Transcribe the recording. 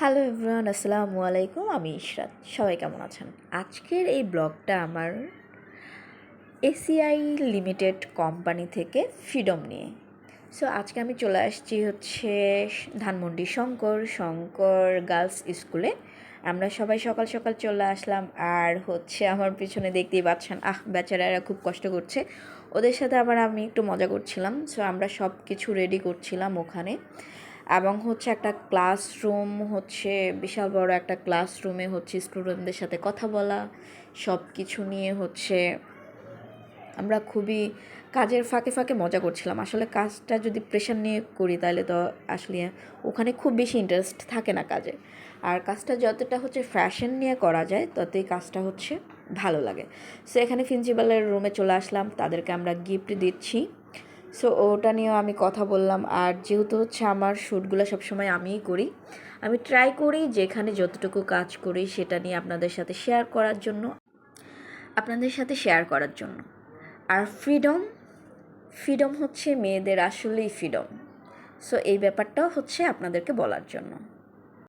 Hello everyone, আসসালামু আলাইকুম, আমি ইশরাত। সবাই কেমন আছেন? আজকের এই ব্লগটা আমার এসিআই লিমিটেড কোম্পানি থেকে ফ্রিডম নিয়ে। সো আজকে আমি চলে আসছি হচ্ছে ধানমন্ডি শঙ্কর শঙ্কর গার্লস স্কুলে। আমরা সবাই সকাল সকাল চলে আসলাম আর হচ্ছে আমার পিছনে দেখতেই পাচ্ছেন, আহ, বেচারারা খুব কষ্ট করছে। ওদের সাথে আবার আমি একটু মজা করছিলাম। সো আমরা সব কিছু রেডি করছিলাম ওখানে। এবং হচ্ছে একটা ক্লাসরুম হচ্ছে বিশাল বড় একটা ক্লাসরুমে হচ্ছে স্টুডেন্টদের সাথে কথা বলা সব কিছু নিয়ে হচ্ছে আমরা খুবই কাজের ফাঁকে ফাঁকে মজা করছিলাম। আসলে কাজটা যদি প্রেশার নিয়ে করি তাহলে তো আসলে ওখানে খুব বেশি ইন্টারেস্ট থাকে না কাজে। আর কাজটা যতটা হচ্ছে ফ্যাশন নিয়ে করা যায়, ততই কাজটা হচ্ছে ভালো লাগে। সো এখানে প্রিন্সিপালের রুমে চলে আসলাম, তাদেরকে আমরা গিফট দিচ্ছি। সো ওটা নিয়েও আমি কথা বললাম। আর যেহেতু হচ্ছে আমার শ্যুটগুলো সবসময় আমিই করি, আমি ট্রাই করি যেখানে যতটুকু কাজ করি সেটা নিয়ে আপনাদের সাথে শেয়ার করার জন্য, আপনাদের সাথে শেয়ার করার জন্য। আর ফ্রিডম ফ্রিডম হচ্ছে মেয়েদের আসলেই ফ্রিডম সো এই ব্যাপারটাও হচ্ছে আপনাদেরকে বলার জন্য।